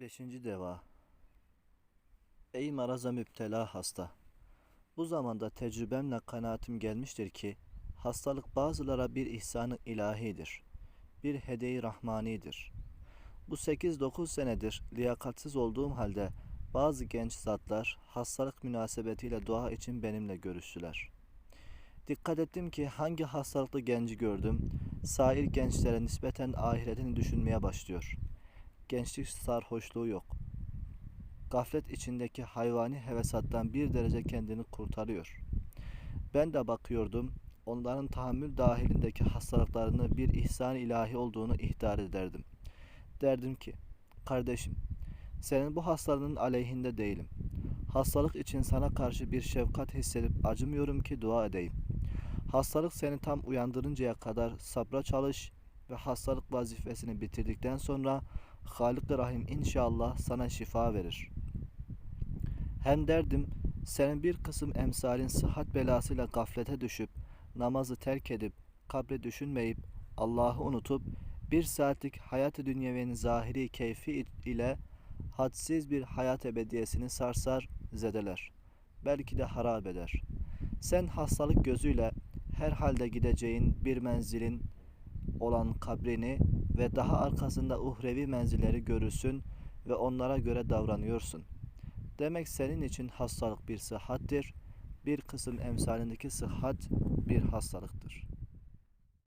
Beşinci deva Ey maraza müptela hasta! Bu zamanda tecrübemle kanaatim gelmiştir ki, hastalık bazılara bir ihsanı ilahidir, bir hediye rahmanidir. Bu 8-9 senedir liyakatsiz olduğum halde bazı genç zatlar hastalık münasebetiyle dua için benimle görüştüler. Dikkat ettim ki hangi hastalıklı genci gördüm, sair gençlere nispeten ahiretini düşünmeye başlıyor. Gençlik sarhoşluğu yok. Gaflet içindeki hayvani hevesattan bir derece kendini kurtarıyor. Ben de bakıyordum, onların tahammül dahilindeki hastalıklarını bir ihsan ilahi olduğunu ihtar ederdim. Derdim ki, kardeşim, senin bu hastalığının aleyhinde değilim. Hastalık için sana karşı bir şefkat hissedip acımıyorum ki dua edeyim. Hastalık seni tam uyandırıncaya kadar sabra çalış ve hastalık vazifesini bitirdikten sonra Halik-i Rahim inşallah sana şifa verir. Hem derdim senin bir kısım emsalin sıhhat belasıyla gaflete düşüp namazı terk edip kabre düşünmeyip Allah'ı unutup bir saatlik hayat-ı dünyevenin zahiri keyfi ile hadsiz bir hayat ebediyesini sarsar, zedeler. Belki de harap eder. Sen hastalık gözüyle herhalde gideceğin bir menzilin olan kabrini ve daha arkasında uhrevi menzilleri görürsün ve onlara göre davranıyorsun. Demek senin için hastalık bir sıhhattir, bir kısım emsalindeki sıhhat bir hastalıktır.